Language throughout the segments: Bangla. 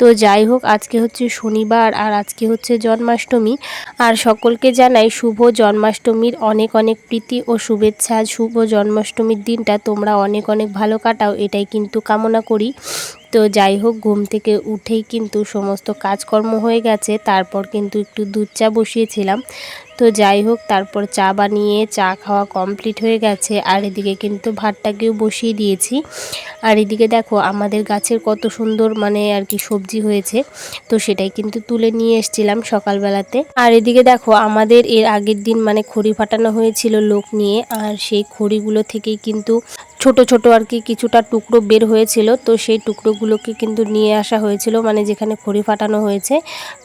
তো যাই হোক, আজকে হচ্ছে শনিবার আর আজকে হচ্ছে জন্মাষ্টমী। আর সকলকে জানাই শুভ জন্মাষ্টমীর অনেক অনেক প্রীতি ও শুভেচ্ছা। শুভ জন্মাষ্টমীর দিনটা তোমরা অনেক অনেক ভালো কাটাও, এটাই কিন্তু কামনা করি। তো যাই হোক, ঘুম থেকে উঠেই কিন্তু সমস্ত কাজকর্ম হয়ে গেছে। তারপর কিন্তু একটু দুধ চা বসিয়েছিলাম। তো যাই হোক, তারপর চা বানিয়ে চা খাওয়া কমপ্লিট হয়ে গেছে। আর এদিকে কিন্তু ভাতটাকেও বসিয়ে দিয়েছি। আর এদিকে দেখো, আমাদের গাছের কত সুন্দর মানে আর কি সবজি হয়েছে। তো সেটাই কিন্তু তুলে নিয়ে এসছিলাম সকালবেলাতে। আর এদিকে দেখো, আমাদের এর আগের দিন মানে খড়ি ফাটানো হয়েছিল লোক নিয়ে। আর সেই খড়িগুলো থেকেই কিন্তু ছোট ছোট আর কি কিছুটা টুকরো বের হয়েছিল। তো সেই টুকরোগুলোকে কিন্তু নিয়ে আসা হয়েছিল মানে যেখানে খড়ি ফাটানো হয়েছে।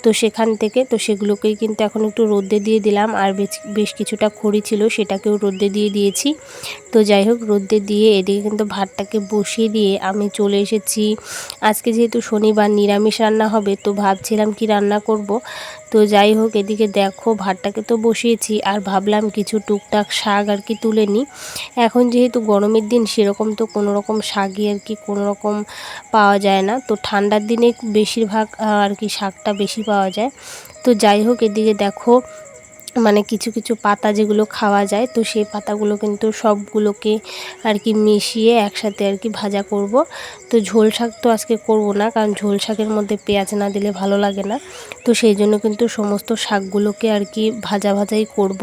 তো সেখান থেকে, তো সেগুলোকেই কিন্তু এখন একটু রোদ্দে দিয়ে দিলাম। আর বেশ কিছুটা খড়ি ছিল সেটাকেও রোদ্দে দিয়ে দিয়েছি। তো যাই হোক, রোদ্দে দিয়ে এদিকে কিন্তু ভাতটাকে বসিয়ে দিয়ে আমি চলে এসেছি। আজকে যেহেতু শনিবার নিরামিষ রান্না হবে, তো ভাবছিলাম কি রান্না করব। তো যাই হোক, এদিকে দেখো ভাতটাকে তো বসিয়েছি আর ভাবলাম কিছু টুকটাক শাক আর কি তুলে নিই। এখন যেহেতু গরমের দিন, সেরকম তো কোনো রকম শাকই আর কি কোনো রকম পাওয়া যায় না। তো ঠান্ডার দিনে বেশিরভাগ আর কি শাকটা বেশি পাওয়া যায়। তো যাই হোক, এদিকে দেখো মানে কিছু কিছু পাতা যেগুলো খাওয়া যায়, তো সেই পাতাগুলো কিন্তু সবগুলোকে আর কি মিশিয়ে একসাথে আর কি ভাজা করব। তো ঝোল শাক তো আজকে করব না, কারণ ঝোল শাকের মধ্যে পেঁয়াজ না দিলে ভালো লাগে না। তো সেই জন্য কিন্তু সমস্ত শাকগুলোকে আর কি ভাজা ভাজাই করব।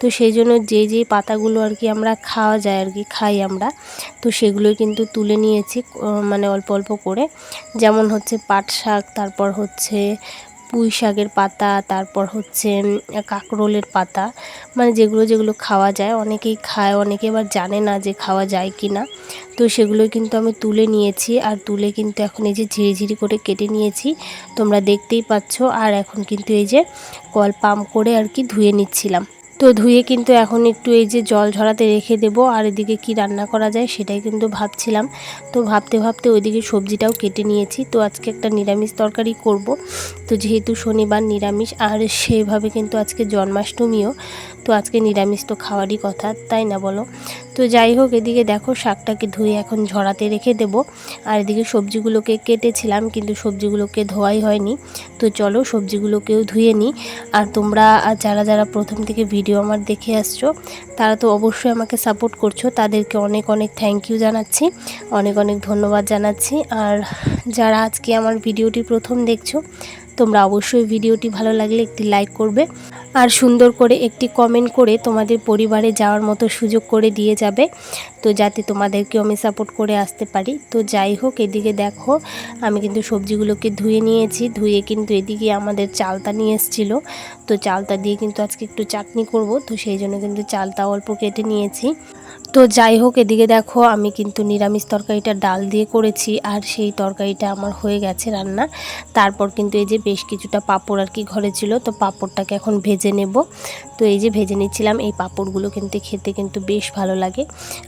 তো সেই জন্য যে যে পাতাগুলো আর কি আমরা খাওয়া যায় আর কি খাই আমরা, তো সেগুলোই কিন্তু তুলে নিয়েছি মানে অল্প অল্প করে। যেমন হচ্ছে পাট শাক, তারপর হচ্ছে পুঁই শাকের পাতা, তারপর হচ্ছে কাঁকরোলের পাতা মানে যেগুলো যেগুলো খাওয়া যায়। অনেকেই খায়, অনেকে আবার জানে না যে খাওয়া যায় কি না তো সেগুলো কিন্তু আমি তুলে নিয়েছি আর তুলে কিন্তু এখন এই যে ঝিরিঝিরি করে কেটে নিয়েছি, তোমরা দেখতেই পাচ্ছ। আর এখন কিন্তু এই যে কল পাম্প করে আর কি ধুয়ে নিচ্ছিলাম। তো ধুয়ে কিন্তু এখন একটু এই যে জল ঝরাতে রেখে দেব, আর এদিকে কি রান্না করা যায় সেটাই কিন্তু ভাবছিলাম। তো ভাবতে ভাবতে ওইদিকে সবজিটাও কেটে নিয়েছি। তো আজকে একটা নিরামিষ তরকারি করব। তো যেহেতু শনিবার নিরামিষ, আর সেভাবে কিন্তু আজকে জন্মাষ্টমীও তো আজকে নিরামিষ তো খাওয়ারই কথা, তাই না বলো? তো যাই হোক, এদিকে দেখো শাকটাকে ধুয়ে এখন ঝরাতে রেখে দেব। আর এদিকে সবজিগুলোকে কেটেছিলাম, কিন্তু সবজিগুলোকে ধোয়াই হয়নি। তো চলো সবজিগুলোকেও ধুয়ে নিই। আর তোমরা যারা যারা প্রথম থেকে ভিডিও আমার দেখে আসছো, তারা তো অবশ্যই আমাকে সাপোর্ট করছ। তাদেরকে অনেক অনেক থ্যাংক ইউ জানাচ্ছি। অনেক অনেক ধন্যবাদ জানাচ্ছি। আর যারা আজকে আমার ভিডিওটি প্রথম দেখছ তোমরা অবশ্যই ভিডিওটি ভালো লাগলে একটি লাইক করবে আর সুন্দর করে একটি কমেন্ট করে তোমাদের পরিবারে যাওয়ার মতো সুযোগ করে দিয়ে যাবে। তো যাতে তোমাদেরকেও আমি সাপোর্ট করে আসতে পারি। তো যাই হোক, এদিকে দেখো, আমি কিন্তু সবজিগুলোকে ধুয়ে নিয়েছি। ধুয়ে কিন্তু এদিকে আমাদের চালতা নিয়ে এসেছিল। তো চালতা দিয়ে কিন্তু আজকে একটু চাটনি করব। তো সেই জন্য কিন্তু চালতা অল্প কেটে নিয়েছি। তো যাই হোক, এদিকে দেখো, আমি কিন্তু নিরামিষ তরকারিটা ডাল দিয়ে করেছি, আর সেই তরকারিটা আমার হয়ে গেছে রান্না। তারপর কিন্তু এই যে বেশ কিছুটা পাঁপড় আর কি ঘরে ছিল, তো পাঁপড়টাকে এখন ভেজে নেব। তো এই যে ভেজে নিচ্ছিলাম, এই পাঁপড়গুলো কিন্তু খেতে কিন্তু বেশ ভালো লাগে।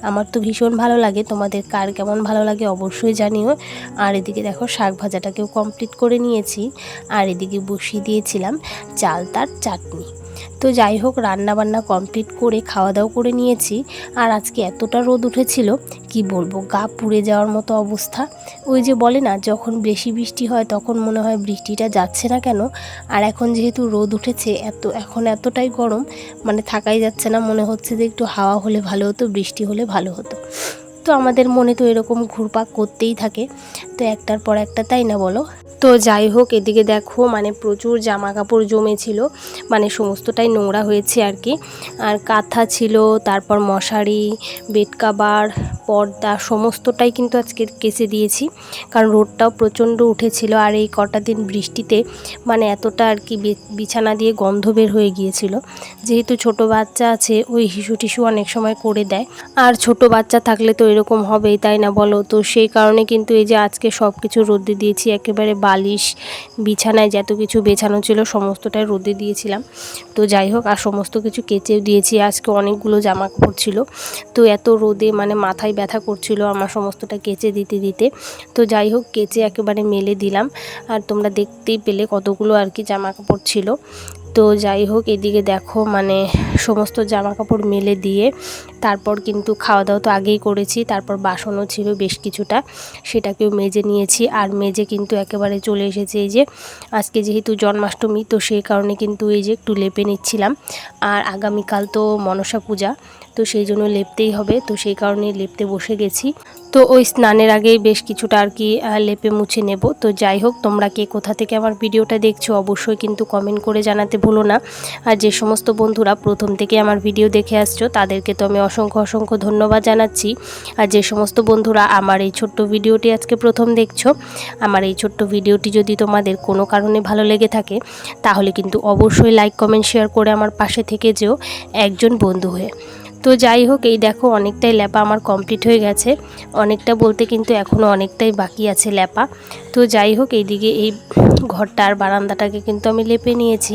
আমার তো ভীষণ ভালো লাগে, তোমাদের কার কেমন ভালো লাগে অবশ্যই জানিও। আর এদিকে দেখো, শাক ভাজাটাকেও কমপ্লিট করে নিয়েছি, আর এদিকে বসিয়ে দিয়েছিলাম চাল তার চাটনি। তো যাই হোক রান্না বান্না কমপ্লিট করে খাওয়া দাওয়া করে নিয়েছি। আর আজকে এতটা রোদ উঠেছিল, কি বলব, গা পুড়ে যাওয়ার মতো অবস্থা। ওই যে বলে না, যখন বেশি বৃষ্টি হয় তখন মনে হয় বৃষ্টিটা যাচ্ছে না কেন? আর এখন যেহেতু রোদ উঠেছে, এত, এখন এতটাই গরম মানে থাকাই যাচ্ছে না। মনে হচ্ছে যে একটু হাওয়া হলে ভালো হতো, বৃষ্টি হলে ভালো হতো। তো আমাদের মনে তো এরকম ঘুরপাক করতেই থাকে। তো একটার পর একটা, তাই না বলো? তো যাই হোক, এদিকে দেখো মানে প্রচুর জামা কাপড় জমেছিল মানে সমস্তটাই নোংরা হয়েছে আর কি। আর কাঁথা ছিল, তারপর মশারি, বেড কাবার পর্দা, সমস্তটাই কিন্তু আজকে কেচে দিয়েছি। কারণ রোদটাও প্রচণ্ড উঠেছিল আর এই কটা দিন বৃষ্টিতে মানে এতটা আর কি বিছানা দিয়ে গন্ধ বের হয়ে গিয়েছিল। যেহেতু ছোট বাচ্চা আছে, ওই হিসু টিসু অনেক সময় করে দেয়। আর ছোট বাচ্চা থাকলে তো এরকম হবেই, তাই না বলো? তো সেই কারণে কিন্তু এই যে আজকে সব কিছু রোদে দিয়েছি, একেবারে বালিশ, বিছানায় যত কিছু বেছানো ছিল সমস্তটাই রোদে দিয়েছিলাম। তো যাই হোক, আর সমস্ত কিছু কেচেও দিয়েছি। আজকে অনেকগুলো জামা কাপড় ছিল। তো এত রোদে মানে মাথায় ব্যথা করছিল আমার সমস্তটা কেচে দিতে দিতে। তো যাই হোক, কেচে একেবারে মেলে দিলাম। আর তোমরা দেখতেই পেলে কতগুলো আর কি জামা কাপড় ছিল। তো যাই হোক, এদিকে দেখো মানে সমস্ত জামা কাপড় মেলে দিয়ে তারপর কিন্তু খাওয়া দাওয়া তো আগেই করেছি, তারপর বাসনও ছিল বেশ কিছুটা, সেটাকেও মেজে নিয়েছি। আর মেজে কিন্তু একেবারে চলে এসেছে এই যে, আজকে যেহেতু জন্মাষ্টমী, তো সেই কারণে কিন্তু এই যে একটু লেপে নিচ্ছিলাম। আর আগামীকাল তো মনসা পূজা তো সেই জন্য লেপতেই হবে। তো সেই কারণে লেপতে বসে গেছি। তো ওই স্নানের আগেই বেশ কিছুটা আর কি লেপে মুছে নেব। তো যাই হোক, তোমরা কে কোথা থেকে আমার ভিডিওটা দেখছ অবশ্যই কিন্তু কমেন্ট করে জানাতে ভুলো না। আর যে সমস্ত বন্ধুরা প্রথম থেকে আমার ভিডিও দেখে আসছো, তাদেরকে তো আমি অসংখ্য অসংখ্য ধন্যবাদ জানাচ্ছি। আর যে সমস্ত বন্ধুরা আমার এই ছোট্ট ভিডিওটি আজকে প্রথম দেখছ, আমার এই ছোট্ট ভিডিওটি যদি তোমাদের কোনো কারণে ভালো লেগে থাকে, তাহলে কিন্তু অবশ্যই লাইক কমেন্ট শেয়ার করে আমার পাশে থেকে যেও একজন বন্ধু হয়ে। তো যাই হোক, এই দেখো অনেকটাই ল্যাপা আমার কমপ্লিট হয়ে গেছে। অনেকটা বলতে কিন্তু এখনও অনেকটাই বাকি আছে ল্যাপা। তো যাই হোক, এইদিকে এই ঘরটা আর বারান্দাটাকে কিন্তু আমি লেপে নিয়েছি।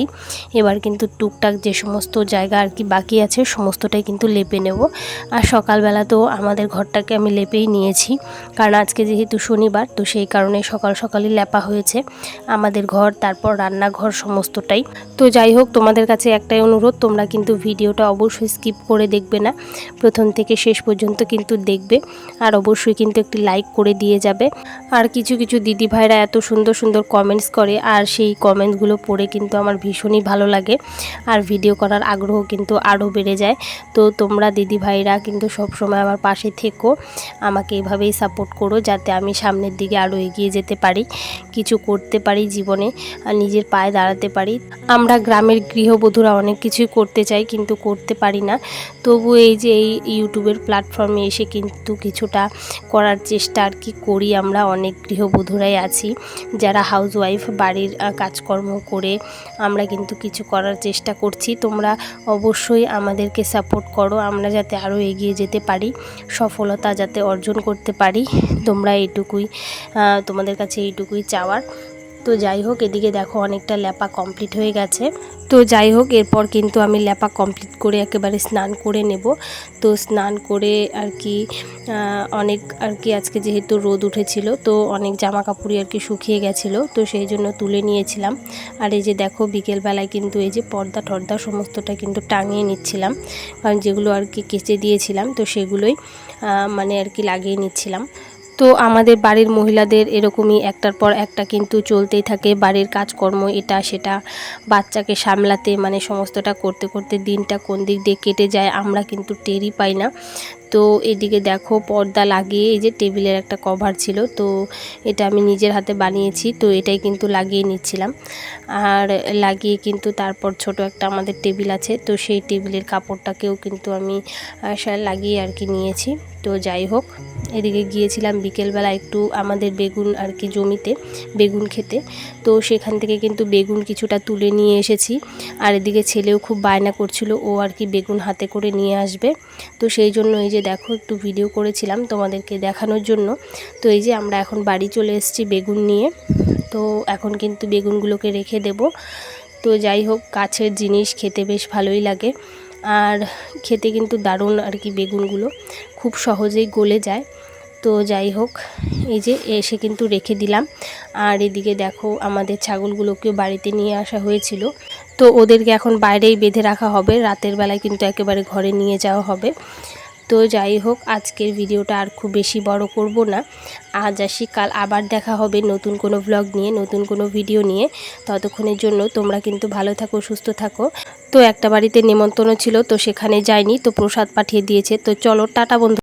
এবার কিন্তু টুকটাক যে সমস্ত জায়গা আর কি বাকি আছে, সমস্তটাই কিন্তু লেপে নেব। আর সকালবেলা তো আমাদের ঘরটাকে আমি লেপেই নিয়েছি। কারণ আজকে যেহেতু শনিবার, তো সেই কারণে সকাল সকালই লেপা হয়েছে। আমাদের ঘর, তারপর রান্নাঘর সমস্তটাই। তো যাই হোক, তোমাদের কাছে একটাই অনুরোধ, তোমরা কিন্তু ভিডিওটা অবশ্যই স্কিপ করে দেখবে না। প্রথম থেকে শেষ পর্যন্ত কিন্তু দেখবে। আর অবশ্যই কিন্তু একটি লাইক করে দিয়ে যাবে। আর কিছু কিছু দিদি ভাইরা এত সুন্দর সুন্দর কমেন্টস করে। আর সেই কমেন্টসগুলো পড়ে কিন্তু আমার ভীষণই ভালো লাগে। আর ভিডিও করার আগ্রহ কিন্তু আরও বেড়ে যায়। তো তোমরা দিদি ভাইরা কিন্তু সব সময় আমার পাশে থেকো। আমাকে এভাবেই সাপোর্ট করো যাতে আমি সামনের দিকে আরও এগিয়ে যেতে পারি। কিছু করতে পারি জীবনে। আর নিজের পায়ে দাঁড়াতে পারি। আমরা গ্রামের গৃহবধূরা অনেক কিছুই করতে চাই কিন্তু করতে পারি না। তবু এই যে এই ইউটিউবের প্ল্যাটফর্মে এসে কিন্তু কিছুটা করার চেষ্টা আর কি করি আমরা। অনেক গৃহবধূরাই আছি, যারা হাউস ওয়াইফ বাড়ির কাজকর্ম করে আমরা কিন্তু কিছু করার চেষ্টা করছি। তোমরা অবশ্যই আমাদেরকে সাপোর্ট করো, আমরা যাতে আরও এগিয়ে যেতে পারি, সফলতা যাতে অর্জন করতে পারি। তোমরা এইটুকুই তোমাদের কাছে এইটুকুই চাওয়ার। তো যাই হোক, এদিকে দেখো অনেকটা ল্যাপা কমপ্লিট হয়ে গেছে। তো যাই হোক, এরপর কিন্তু আমি ল্যাপা কমপ্লিট করে একেবারে স্নান করে নেব। তো স্নান করে আর কি অনেক আর কি আজকে যেহেতু রোদ উঠেছিল, তো অনেক জামা কাপড়ই আর কি শুকিয়ে গেছিল, তো সেই জন্য তুলে নিয়েছিলাম। আর এই যে দেখো, বিকেলবেলায় কিন্তু এই যে পর্দা টর্দা সমস্তটা কিন্তু টাঙিয়ে নিচ্ছিলাম, কারণ যেগুলো আর কি কেচে দিয়েছিলাম, তো সেগুলোই মানে আর কি লাগিয়ে নিচ্ছিলাম। তো আমাদের বাড়ির মহিলাদের এরকমই একটার পর একটা কিন্তু চলতেই থাকে। বাড়ির কাজকর্ম এটা সেটা। বাচ্চাকে সামলাতে মানে সমস্তটা করতে করতে দিনটা কোন দিক দিয়ে কেটে যায় আমরা কিন্তু টেরই পাই না। তো এদিকে দেখো পর্দা লাগিয়ে এই যে টেবিলের একটা কভার ছিল, তো এটা আমি নিজের হাতে বানিয়েছি, তো এটাই কিন্তু লাগিয়ে নিচ্ছিলাম। আর লাগিয়ে কিন্তু তারপর ছোট একটা আমাদের টেবিল আছে, তো সেই টেবিলের কাপড়টাকেও কিন্তু আমি লাগিয়ে আর কি নিয়েছি। তো যাই হোক, এদিকে গিয়েছিলাম বিকেলবেলা একটু আমাদের বেগুন আর কি জমিতে, বেগুন খেতে। তো সেখান থেকে কিন্তু বেগুন কিছুটা তুলে নিয়ে এসেছি। আর এদিকে ছেলেও খুব বায়না করছিল, ও আর কি বেগুন হাতে করে নিয়ে আসবে। তো সেই জন্য এই যে দেখো একটু ভিডিও করেছিলাম তোমাদেরকে দেখানোর জন্য। তো এই যে আমরা এখন বাড়ি চলে এসেছি বেগুন নিয়ে। তো এখন কিন্তু বেগুনগুলোকে রেখে দেব। তো যাই হোক গাছের জিনিস খেতে বেশ ভালোই লাগে। আর খেতে কিন্তু দারুণ আর কি বেগুনগুলো। খুব সহজেই গলে যায়। তো যাই হোক, এই যে এসে কিন্তু রেখে দিলাম। আর এদিকে দেখো আমাদের ছাগলগুলোকেও বাড়িতে নিয়ে আসা হয়েছিল। তো ওদেরকে এখন বাইরেই বেঁধে রাখা হবে। রাতের বেলায় কিন্তু একেবারে ঘরে নিয়ে যাওয়া হবে। তো যাই হোক, আজকের ভিডিওটা আর খুব বেশি বড় করব না। আজ আসি, কাল আবার দেখা হবে নতুন কোনো ব্লগ নিয়ে, নতুন কোনো ভিডিও নিয়ে। ততক্ষণের জন্য তোমরা কিন্তু ভালো থাকো, সুস্থ থাকো। তো একটা বাড়িতে নেমন্তন্ন ছিল, তো সেখানে যাইনি, তো প্রসাদ পাঠিয়ে দিয়েছে। তো চলো, টাটা বন্ধু।